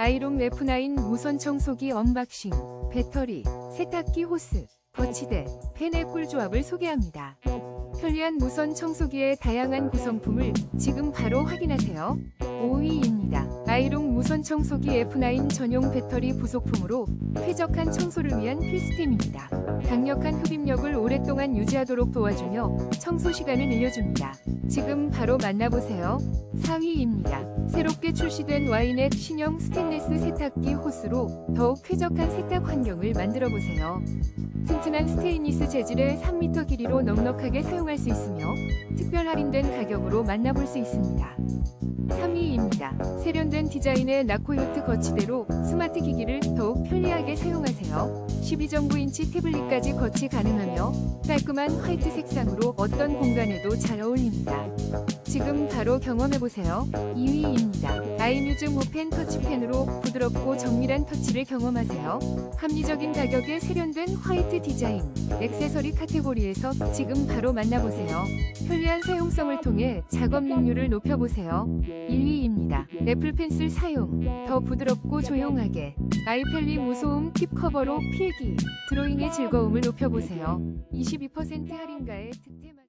아이롱 F9 무선 청소기 언박싱, 배터리, 세탁기 호스, 거치대, 팬의 꿀조합을 소개합니다. 편리한 무선 청소기의 다양한 구성품을 지금 바로 확인하세요. 5위입니다. 아이롱 무선 청소기 F9 전용 배터리 부속품으로 쾌적한 청소를 위한 필수템입니다. 강력한 흡입력을 오랫동안 유지하도록 도와주며 청소 시간을 늘려줍니다. 지금 바로 만나보세요. 4위입니다. 새롭게 출시된 와이넷 신형 스테인레스 세탁기 호스로 더욱 쾌적한 세탁 환경을 만들어 보세요. 튼튼한 스테인리스 재질의 3m 길이로 넉넉하게 사용할 수 있으며 특별 할인된 가격으로 만나볼 수 있습니다. 3위입니다. 세련된 디자인의 나코요트 거치대로 스마트 기기를 더욱 편리하게 사용하세요. 12.9인치 태블릿까지 거치 가능하며 깔끔한 화이트 색상으로 어떤 공간에도 잘 어울립니다. 지금 바로 경험해보세요. 2위입니다. 아이뮤즈 모펜 터치펜으로 부드럽고 정밀한 터치를 경험하세요. 합리적인 가격에 세련된 화이트 디자인, 액세서리 카테고리에서 지금 바로 만나보세요. 편리한 사용성을 통해 작업 능률을 높여보세요. 1위입니다. 애플 펜슬 사용, 더 부드럽고 조용하게 아이펠리 무소음 팁 커버로 필기, 드로잉의 즐거움을 높여보세요. 22% 할인가에 득템한